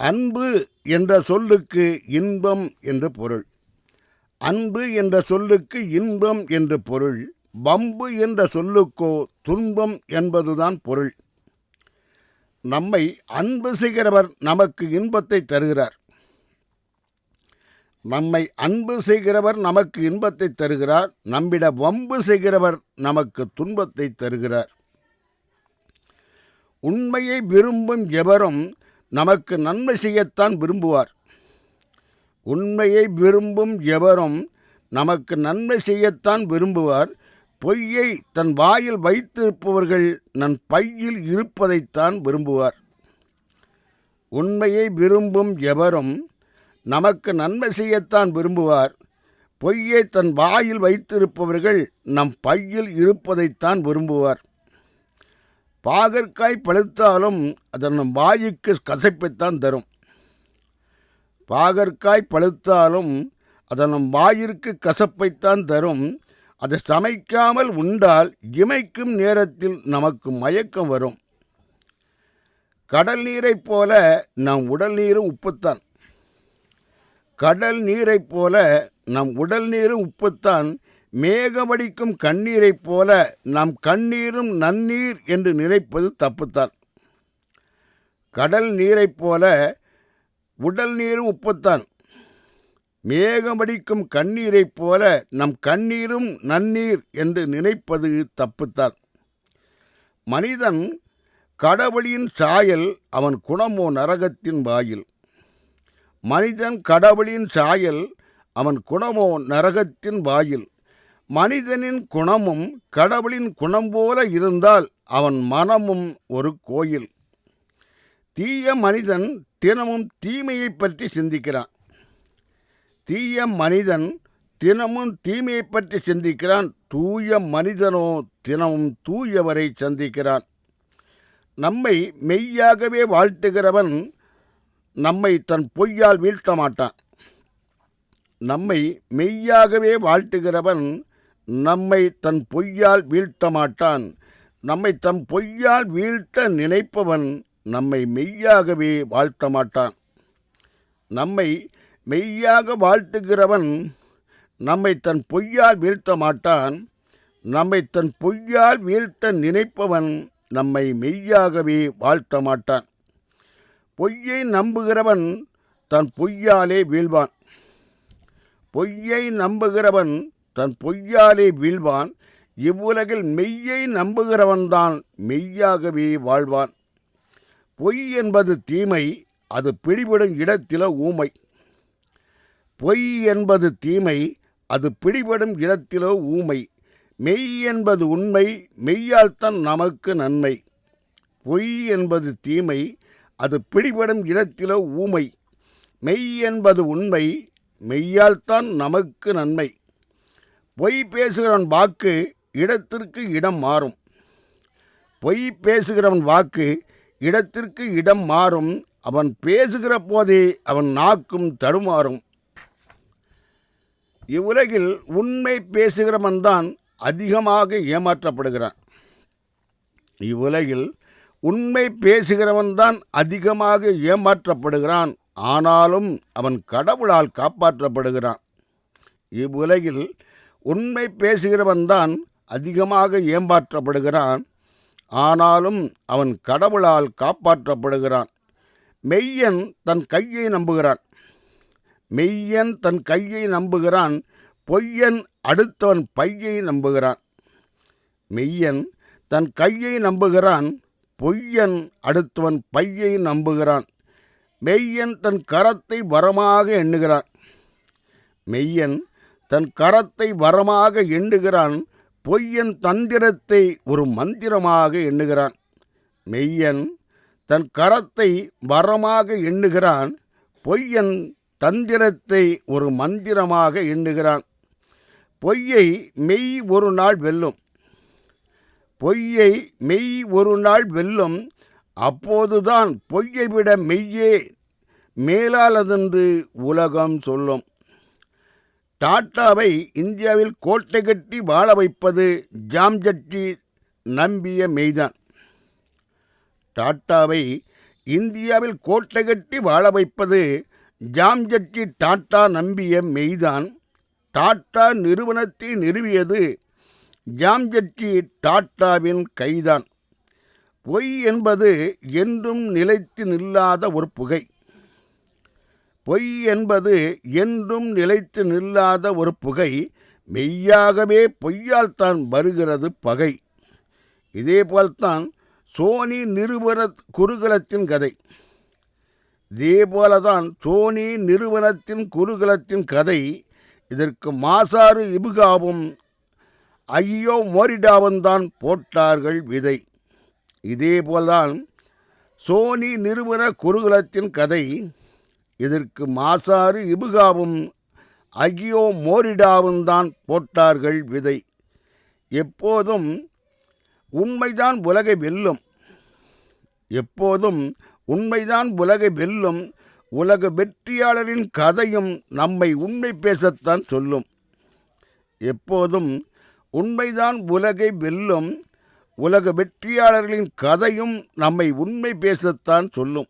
அன்பு என்ற சொல்லுக்கு இன்பம் என்று பொருள். அன்பு என்ற சொல்லுக்கு இன்பம் என்று பொருள். வம்பு என்ற சொல்லுக்கோ துன்பம் என்பதுதான் பொருள். நம்மை அன்பு செய்கிறவர் நமக்கு இன்பத்தை தருகிறார். நம்மை அன்பு செய்கிறவர் நமக்கு இன்பத்தை தருகிறார். நம்மிட வம்பு செய்கிறவர் நமக்கு துன்பத்தை தருகிறார். உண்மையை விரும்பும் எவரும் நமக்கு நன்மை செய்யத்தான் விரும்புவார். உண்மையை விரும்பும் எவரும் நமக்கு நன்மை செய்யத்தான் விரும்புவார். பொய்யை தன் வாயில் வைத்திருப்பவர்கள் நன் பையில் இருப்பதைத்தான் விரும்புவார். உண்மையை விரும்பும் எவரும் நமக்கு நன்மை செய்யத்தான் விரும்புவார். பொய்யை தன் வாயில் வைத்திருப்பவர்கள் நம் பையில் இருப்பதைத்தான் விரும்புவார். பாகற்காய் பழுத்தாலும் அதன் நம் வாய்க்கு கசப்பைத்தான் தரும். பாகற்காய் பழுத்தாலும் அதன் நம் வாயிற்கு கசப்பைத்தான் தரும். அதை சமைக்காமல் உண்டால் இமைக்கும் நேரத்தில் நமக்கு மயக்கம் வரும். கடல் நீரைப் போல நம் உடல் நீரும் உப்புத்தான். கடல் நீரைப் போல நம் உடல் நீரும் உப்புத்தான். மேகமடிக்கும் கண்ணீரைப் போல நம் கண்ணீரும் நன்னீர் என்று நினைப்பது தப்புத்தான். கடல் நீரைப் போல உடல் நீரும் உப்புத்தான். மேகமடிக்கும் கண்ணீரைப் போல நம் கண்ணீரும் நன்னீர் என்று நினைப்பது தப்புத்தான். மனிதன் கடவுளின் சாயல் அவன் குணமோ நரகத்தின் வாயில். மனிதன் கடவுளின் சாயல் அவன் குணமோ நரகத்தின் வாயில். மனிதனின் குணமும் கடவுளின் குணம் போல இருந்தால் அவன் மனமும் ஒரு கோயில். தீய மனிதன் தினமும் தீமையை பற்றி சிந்திக்கிறான். தீய மனிதன் தினமும் தீமையை பற்றி சிந்திக்கிறான். தூய மனிதனோ தினமும் தூயவரை சந்திக்கிறான். நம்மை மெய்யாகவே வாழ்த்துகிறவன் நம்மை தன் பொய்யால் வீழ்த்த மாட்டான் நம்மை மெய்யாகவே வாழ்த்துகிறவன் நம்மை தன் பொய்யால் வீழ்த்த மாட்டான். நம்மை தன் பொய்யால் வீழ்த்த நினைப்பவன் நம்மை மெய்யாகவே வாழ்த்த மாட்டான். நம்மை மெய்யாக வாழ்த்துகிறவன் நம்மை தன் பொய்யால் வீழ்த்த மாட்டான். நம்மை தன் பொய்யால் வீழ்த்த நினைப்பவன் நம்மை மெய்யாகவே வாழ்த்த மாட்டான். பொய்யை நம்புகிறவன் தன் பொய்யாலே வீழ்வான். பொய்யை நம்புகிறவன் தன் பொய்யாலே வீழ்வான். இவ்வுலகில் மெய்யை நம்புகிறவன்தான் மெய்யாகவே வாழ்வான். பொய் என்பது தீமை அது பிடிபடும் இடத்தில ஊமை. பொய் என்பது தீமை அது பிடிபடும் இடத்திலோ ஊமை. மெய் என்பது உண்மை மெய்யால்தான் நமக்கு நன்மை. பொய் என்பது தீமை அது பிடிபடும் இடத்திலோ ஊமை. மெய் என்பது உண்மை மெய்யால்தான் நமக்கு நன்மை. பொய் பேசுகிறவன் வாக்கு இடத்திற்கு இடம் மாறும். பொய் பேசுகிறவன் வாக்கு இடத்திற்கு இடம் மாறும். அவன் பேசுகிற போதே அவன் நாக்கும் தடுமாறும். இவ்வுலகில் உண்மை பேசுகிறவன்தான் அதிகமாக ஏமாற்றப்படுகிறான். இவ்வுலகில் உண்மை பேசுகிறவன்தான் அதிகமாக ஏமாற்றப்படுகிறான். ஆனாலும் அவன் கடவுளால் காப்பாற்றப்படுகிறான். இவ்வுலகில் உண்மை பேசுகிறவன்தான் அதிகமாக ஏமாற்றப்படுகிறான். ஆனாலும் அவன் கடவுளால் காப்பாற்றப்படுகிறான். மெய்யன் தன் கையை நம்புகிறான். மெய்யன் தன் கையை நம்புகிறான். பொய்யன் அடுத்தவன் பையை நம்புகிறான். மெய்யன் தன் கையை நம்புகிறான். பொய்யன் அடுத்தவன் பையை நம்புகிறான். மெய்யன் தன் கரத்தை வரமாக எண்ணுகிறான். மெய்யன் தன் கரத்தை வரமாக எண்ணுகிறான் பொய்யன் தந்திரத்தை ஒரு மந்திரமாக எண்ணுகிறான். மெய்யன் தன் கரத்தை வரமாக எண்ணுகிறான் பொய்யன் தந்திரத்தை ஒரு மந்திரமாக எண்ணுகிறான். பொய்யை மெய் ஒரு நாள் வெல்லும். பொய்யை மெய் ஒரு நாள் வெல்லும். அப்போதுதான் பொய்யை விட மெய்யே மேலாளதென்று உலகம் சொல்லும். டாட்டாவை இந்தியாவில் கோட்டை கட்டி வாழ வைப்பது ஜாம்ஜட்டி நம்பிய மெய்தான். டாட்டாவை இந்தியாவில் கோட்டை கட்டி வாழ வைப்பது ஜாம்ஜெட்ஜி டாட்டா நம்பிய மெய்தான். டாட்டா நிறுவனத்தை நிறுவியது ஜாம்ஜெட்ஜி டாட்டாவின் கைதான். பொய் என்பது என்றும் நிலைத்து நில்லாத ஒரு புகை. பொய் என்பது என்றும் நிலைத்து நில்லாத ஒரு புகை மெய்யாகவே பொய்யால் தான் வருகிறது பகை. இதேபோல்தான் சோனி நிறுவன குருகுலத்தின் கதை. இதேபோலதான் சோனி நிறுவனத்தின் குருகுலத்தின் கதை இதற்கு மாசாறு இபுகாவும் ஐயோ மோரிடாவும் தான் போட்டார்கள் விதை. இதேபோல்தான் சோனி நிறுவன குருகுலத்தின் கதை இதற்கு மாசாறு இபுகாவும் அகியோ மோரிடாவும் தான் போட்டார்கள் விதை. எப்போதும் உண்மைதான் உலகை வெல்லும். எப்போதும் உண்மைதான் உலகை வெல்லும். உலக வெற்றியாளரின் கதையும் நம்மை உண்மை பேசத்தான் சொல்லும். எப்போதும் உண்மைதான் உலகை வெல்லும். உலக வெற்றியாளர்களின் கதையும் நம்மை உண்மை பேசத்தான் சொல்லும்.